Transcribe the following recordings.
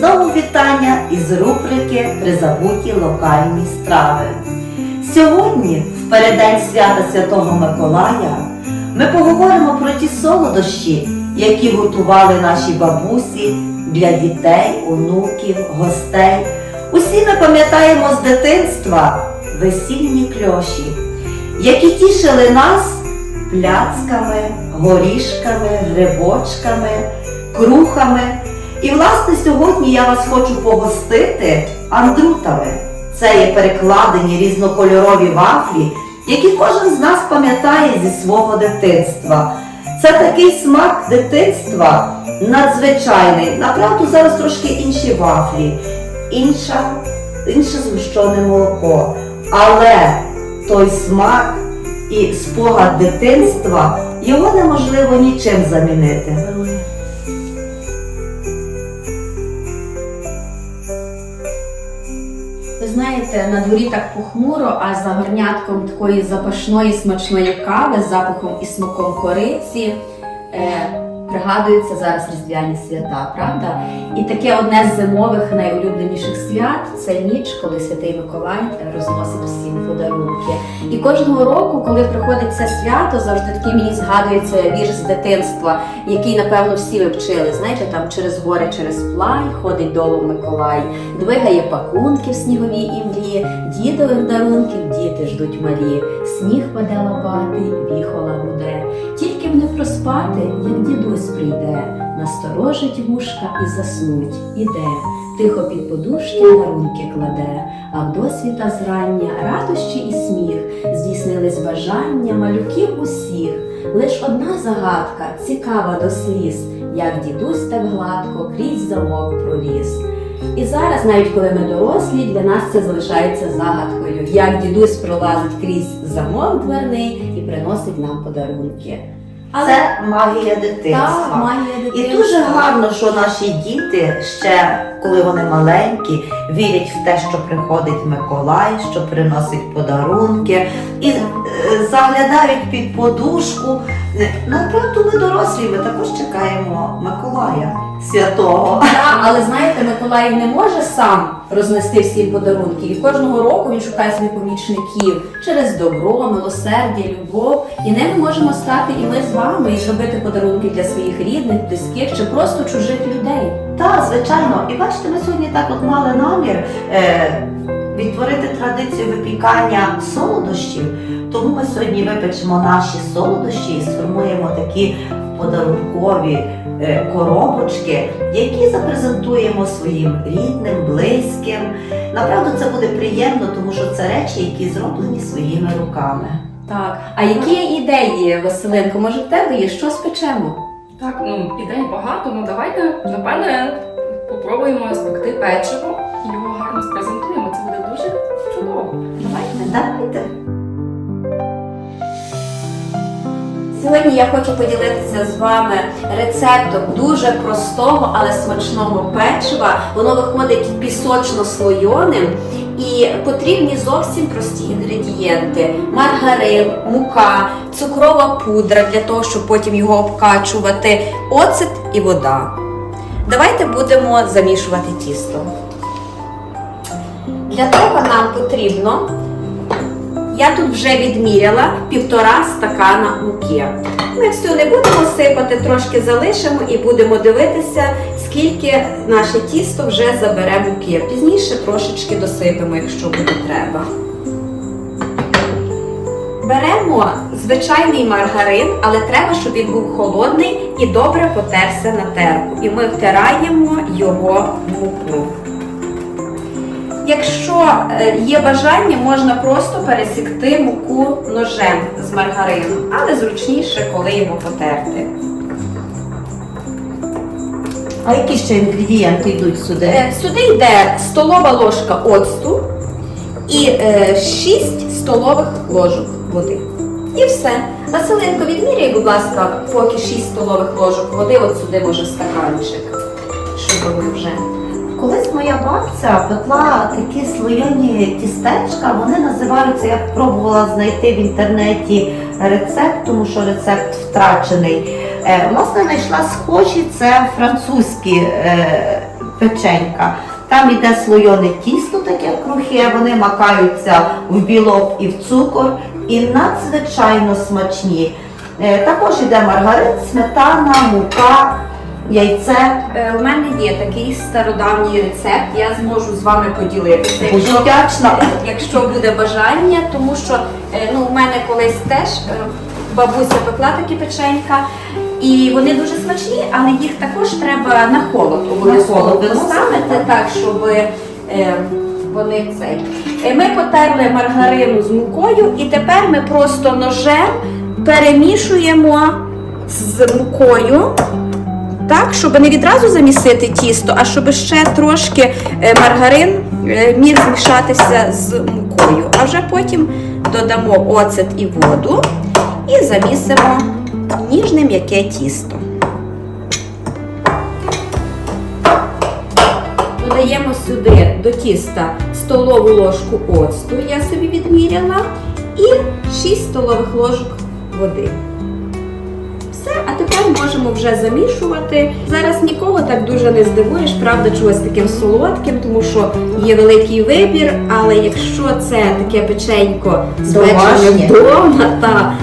Знову вітання із рубрики Призабуті локальні страви. Сьогодні, в переддень свята Святого Миколая, ми поговоримо про ті солодощі, які готували наші бабусі для дітей, онуків, гостей. Усі ми пам'ятаємо з дитинства весільні кльоші, які тішили нас пляцками, горішками, грибочками, крухами. І власне сьогодні я вас хочу погостити андрутами. Це є перекладені різнокольорові вафлі, які кожен з нас пам'ятає зі свого дитинства. Це такий смак дитинства надзвичайний. Направду зараз трошки інші вафлі, інша, інше згущене молоко. Але той смак і спогад дитинства його неможливо нічим замінити. Знаєте, на дворі так похмуро, а за горнятком такої запашної смачної кави з запахом і смаком кориці е, пригадуються зараз різдвяні свята, правда? І таке одне з зимових найулюбленіших свят це ніч, коли святий Миколай розносить всім подарунки. І кожного року, коли приходить це свято, завжди такий мені згадується вірш з дитинства, який, напевно, всі ви вчили. Знаєте, там через гори, через плай ходить долу Миколай, двигає пакунки в сніговій імлі, дідових дарунків діти ждуть малі, сніг паде лопатий, віхола буде. Проспати, як дідусь прийде, насторожить вушка і заснуть. Іде, тихо під подушки дарунки кладе, а в досвіта зрання радощі і сміх, здійснились бажання малюків усіх. Лиш одна загадка, цікава до сліз, як дідусь так гладко крізь замок проліз. І зараз, навіть коли ми дорослі, для нас це залишається загадкою, як дідусь пролазить крізь замок дверний і приносить нам подарунки. Але Це магія дитинства. так, магія І дуже гарно, що наші діти ще, коли вони маленькі, вірять в те, що приходить Миколай, що приносить подарунки, і е, заглядають під подушку. Е, Направду ми дорослі, ми також чекаємо Миколая святого. Так, але знаєте, Миколай не може сам рознести всім подарунки. І кожного року він шукає собі помічників через добро, милосердя, любов. І ними можемо стати і ми з вами, і зробити подарунки для своїх рідних, близьких чи просто чужих людей. Так, звичайно. І бачите, ми сьогодні так от мали намір е, відтворити традицію випікання солодощів. Тому ми сьогодні випечемо наші солодощі і сформуємо такі подарункові е, коробочки, які запрезентуємо своїм рідним, близьким. Направду це буде приємно, тому що це речі, які зроблені своїми руками. Так, а які ідеї, Василинко? Може, в тебе є що спечемо? Так, ну ідей багато, ну давайте, напевне, попробуємо спекти печиво його гарно спрезентуємо. Це буде дуже чудово. Давайте. Давайте. Сьогодні я хочу поділитися з вами рецептом дуже простого, але смачного печива. Воно виходить пісочно-слойоним і потрібні зовсім прості інгредієнти: маргарин, мука, цукрова пудра для того, щоб потім його обкачувати, оцет і вода. Давайте будемо замішувати тісто. Для того нам потрібно я тут вже відміряла півтора стакана муки. Ми всю не будемо сипати, трошки залишимо і будемо дивитися, скільки наше тісто вже забере муки. Пізніше трошечки досипемо, якщо буде треба. Беремо звичайний маргарин, але треба, щоб він був холодний і добре потерся на терку. І ми втираємо його в муку. Якщо е, є бажання, можна просто пересікти муку ножем з маргарином, але зручніше, коли його потерти. А які ще інгредієнти йдуть сюди? Е, Сюди йде столова ложка оцту і 6 столових ложок води. І все. Василинко, відміряй, будь ласка, поки 6 столових ложок води, от сюди може стаканчик. Щоб ви вже. Колись моя бабця пекла такі слоєні тістечка, вони називаються, я пробувала знайти в інтернеті рецепт, тому що рецепт втрачений. Е, власне, знайшла схожі, це французькі е, печенька. Там іде слойоне тісто таке крухе, вони макаються в білок і в цукор і надзвичайно смачні. Е, Також іде маргарин, сметана, мука, яйце. У мене є такий стародавній рецепт, я зможу з вами поділитися. Буду вдячна. якщо буде бажання, тому що ну, у мене колись теж бабуся пекла такі печенька, і вони дуже смачні, але їх також треба на холод обов'язково поставити, так, щоб е, вони цей. Ми потерли маргарину з мукою, і тепер ми просто ножем перемішуємо з мукою. Так, щоб не відразу замісити тісто, а щоб ще трошки е, маргарин е, міг змішатися з мукою. А вже потім додамо оцет і воду і замісимо ніжне м'яке тісто. Додаємо сюди до тіста столову ложку оцту, я собі відміряла, і 6 столових ложок води. Все, а тепер можемо вже замішувати. Зараз нікого так дуже не здивуєш, правда, чогось таким солодким, тому що є великий вибір. Але якщо це таке печенько Домашнє. вдома та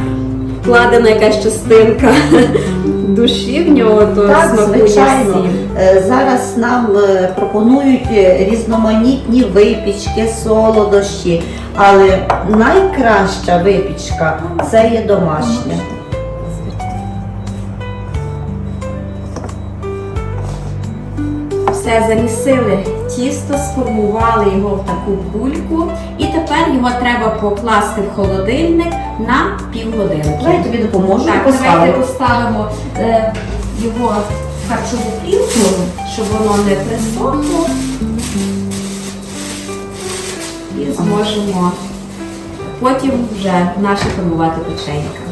вкладена якась частинка душі в нього, то Так, смакує звичайно. Е, Зараз нам е, пропонують е, різноманітні випічки, солодощі, але найкраща випічка це є домашня. Все замісили тісто, сформували його в таку кульку, і тепер його треба покласти в холодильник на півгодинки. Давай я тобі допоможу Так, давайте поставимо е, його в харчову плівку, щоб воно не присохло. І зможемо потім вже наші формувати печенька.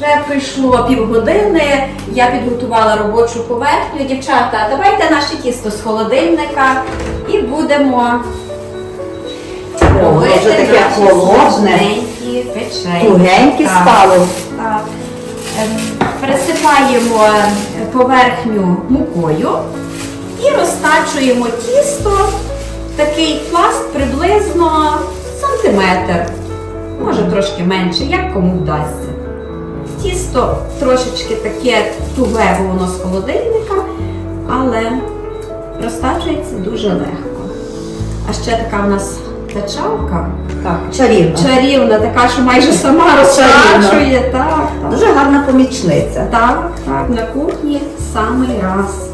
Вже пройшло півгодини, я підготувала робочу поверхню. Дівчата, давайте наше тісто з холодильника і будемо О, робити таке наші холодне, смачненькі печенька. тугеньке Так. стало. Так. Ем, Присипаємо поверхню мукою і розтачуємо тісто. в Такий пласт приблизно сантиметр, може трошки менше, як кому вдасться. Тісто трошечки таке туге, бо воно з холодильника, але розтачується дуже легко. А ще така у нас тачалка. Так, чарівно. Чарівна, така, що майже сама розчарює. Так, так. Дуже гарна помічниця. Так, так, на кухні самий раз.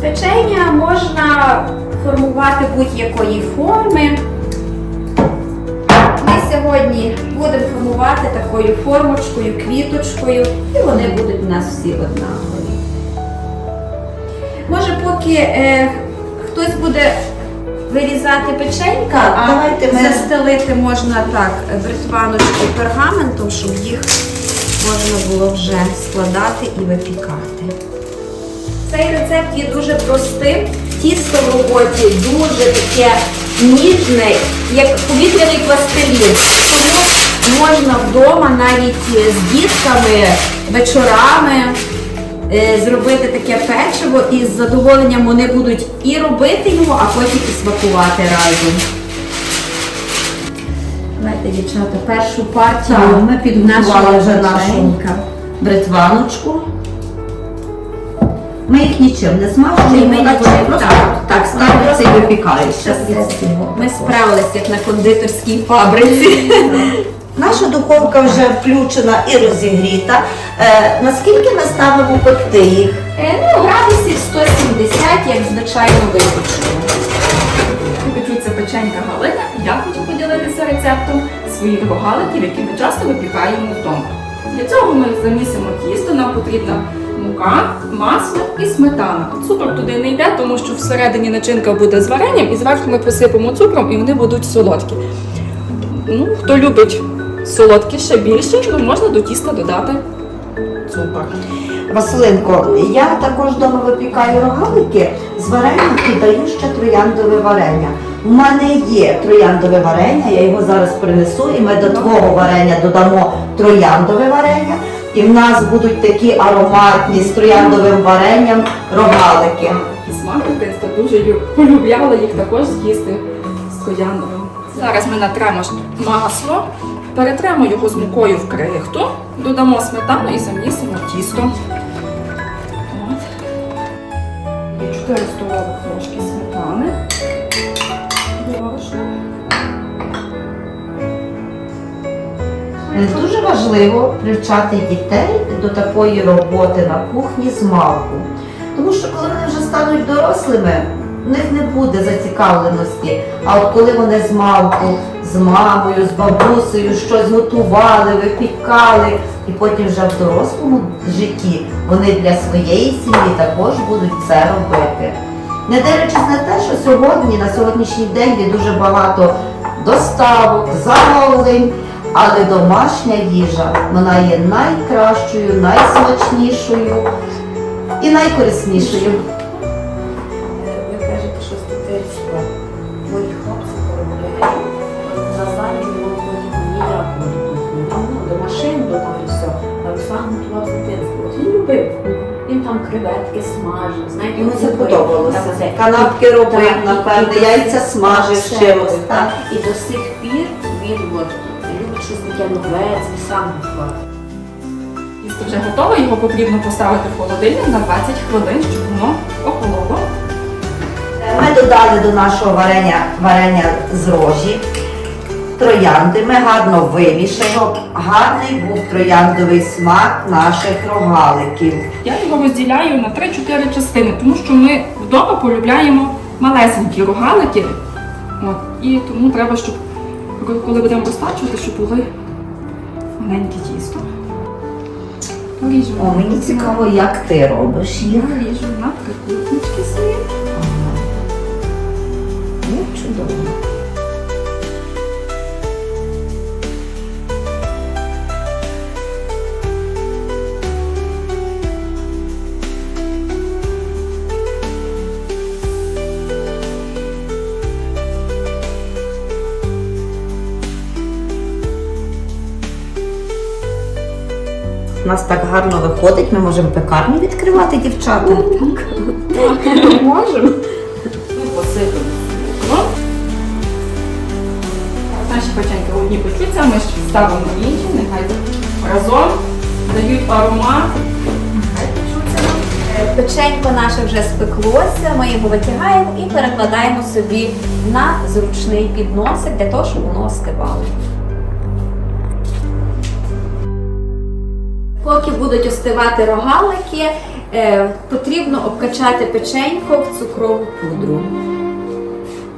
Печення можна формувати будь-якої форми. Ми сьогодні будемо формувати такою формочкою, квіточкою, і вони будуть у нас всі однакові. Може, поки е, хтось буде вирізати печенька, а давайте ми- застелити можна так бритваночку пергаментом, щоб їх можна було вже складати і випікати. Цей рецепт є дуже простим. Тісто в роботі дуже таке ніжне, як повітряний пластилін. Тому можна вдома навіть з дітками, вечорами е, зробити таке печиво і з задоволенням вони будуть і робити його, а потім і смакувати разом. Давайте, дівчата, першу партію ми підготували вже нашу бритваночку. Ми їх нічим не смажимо, Ми вона нічим, просто так, так ставляться і випікаються. Ми справилися як на кондитерській фабриці. Наша духовка вже включена і розігріта. Е, наскільки ми ставимо пекти їх? Е, Ну, градусів 170, як звичайно випічено. Печуться печенька Галина. Я хочу поділитися рецептом своїх рогаликів, які ми часто випікаємо вдома. Для цього ми замісимо тісто, нам потрібна мука, масло і сметана. Цукор туди не йде, тому що всередині начинка буде з варенням, і зверху ми присипемо цукром, і вони будуть солодкі. Ну, хто любить солодкі ще більше, ну можна до тіста додати цукор. Василинко, я також вдома випікаю рогалики з варенням і даю ще трояндове варення. У мене є трояндове варення, я його зараз принесу, і ми до твого варення додамо трояндове варення. І в нас будуть такі ароматні з трояндовим варенням рогалики. Смак дитинства дуже полюбляла їх також з'їсти з трояндовим. Зараз ми натремо масло, перетремо його з мукою в крихту, додамо сметану і замісимо тісто. Важливо привчати дітей до такої роботи на кухні з малку. Тому що коли вони вже стануть дорослими, в них не буде зацікавленості. А от коли вони з малку, з мамою, з бабусею щось готували, випікали, і потім вже в дорослому житті вони для своєї сім'ї також будуть це робити. Не дивлячись на те, що сьогодні, на сьогоднішній день є дуже багато доставок, замовлень, але домашня їжа вона є найкращою, найсмачнішою і найкориснішою. Ви кажете, що з дитинства мої хлопці полюбляють. На задньому виході ніякого ну, до машин, до того все. А Руслан готував з дитинства. Він любив. Він там креветки смажив, знаєте, Йому це подобалося. Канапки робив, напевне, яйця смажив чимось. І до сих пір він от, щось таке нове, готував. Тісто вже готове, його потрібно поставити в холодильник на 20 хвилин, щоб воно охололо. Ми додали до нашого варення варення з рожі. Троянди ми гарно вимішаємо. Гарний був трояндовий смак наших рогаликів. Я його розділяю на 3-4 частини, тому що ми вдома полюбляємо малесенькі рогалики. От, і тому треба, щоб коли будемо розтачувати, щоб були маленькі тісто. Поріжемо. О, мені цікаво, як ти робиш їх. Я ріжу на трикутнички свої. Ага. Ну, чудово. У нас так гарно виходить, ми можемо пекарню відкривати, дівчата. Можемо. Ми посипемо. Наші печеньки одні печуться, ми ж ставимо інші, нехай разом дають аромат. Е, Печенько наше вже спеклося, ми його витягаємо і перекладаємо собі на зручний підносик для того, щоб воно остивало. Поки будуть остивати рогалики, е, потрібно обкачати печенько в цукрову пудру.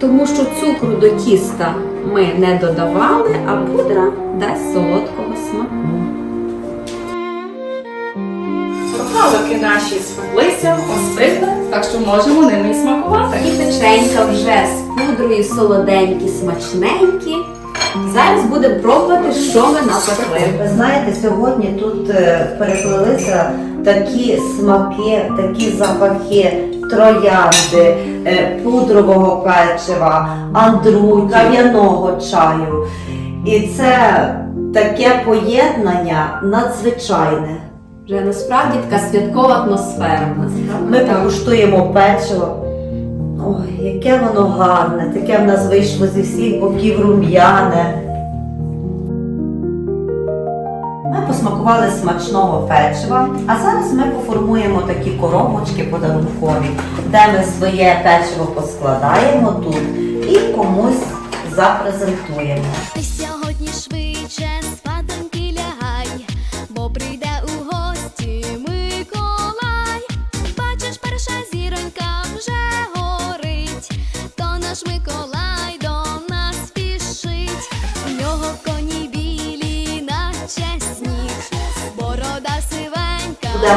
Тому що цукру до тіста ми не додавали, а пудра дасть солодкого смаку. Рогалики наші спеклися, остигли, так що можемо ними і смакувати. І печенька вже з пудрою солоденькі, смачненькі. Зараз будемо пробувати, що ми напекли. Ви знаєте, сьогодні тут е, переплилися такі смаки, такі запахи троянди, е, пудрового печива, андру, кав'яного чаю. І це таке поєднання надзвичайне. Вже насправді така святкова атмосфера в нас. правда? Ми покуштуємо печиво. Ой, яке воно гарне, таке в нас вийшло зі всіх боків рум'яне. Ми посмакували смачного печива, а зараз ми поформуємо такі коробочки подарункові, де ми своє печиво поскладаємо тут і комусь запрезентуємо. Сьогодні швидше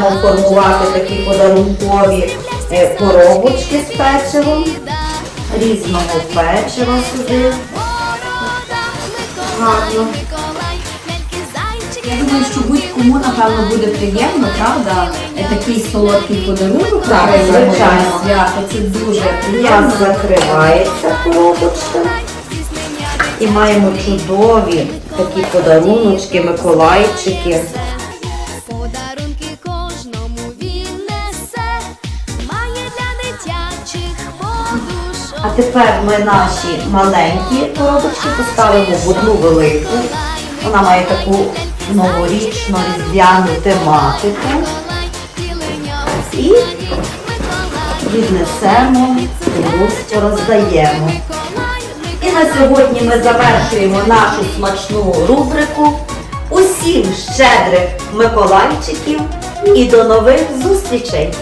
Будемо формувати такі подарункові е, коробочки з печивом, різного печива сюди. Гарно. Я думаю, що будь-кому, напевно, буде приємно, правда? Е, Такий солодкий подарунок Так, звичайно. свято. Це дуже приємно. закривається коробочка. І маємо чудові такі подаруночки, миколайчики. Тепер ми наші маленькі коробочки поставимо в одну велику. Вона має таку новорічну різдвяну тематику. І віднесемо, комусь. Миколай, І на сьогодні ми завершуємо нашу смачну рубрику. Усім щедрих Миколайчиків і до нових зустрічей!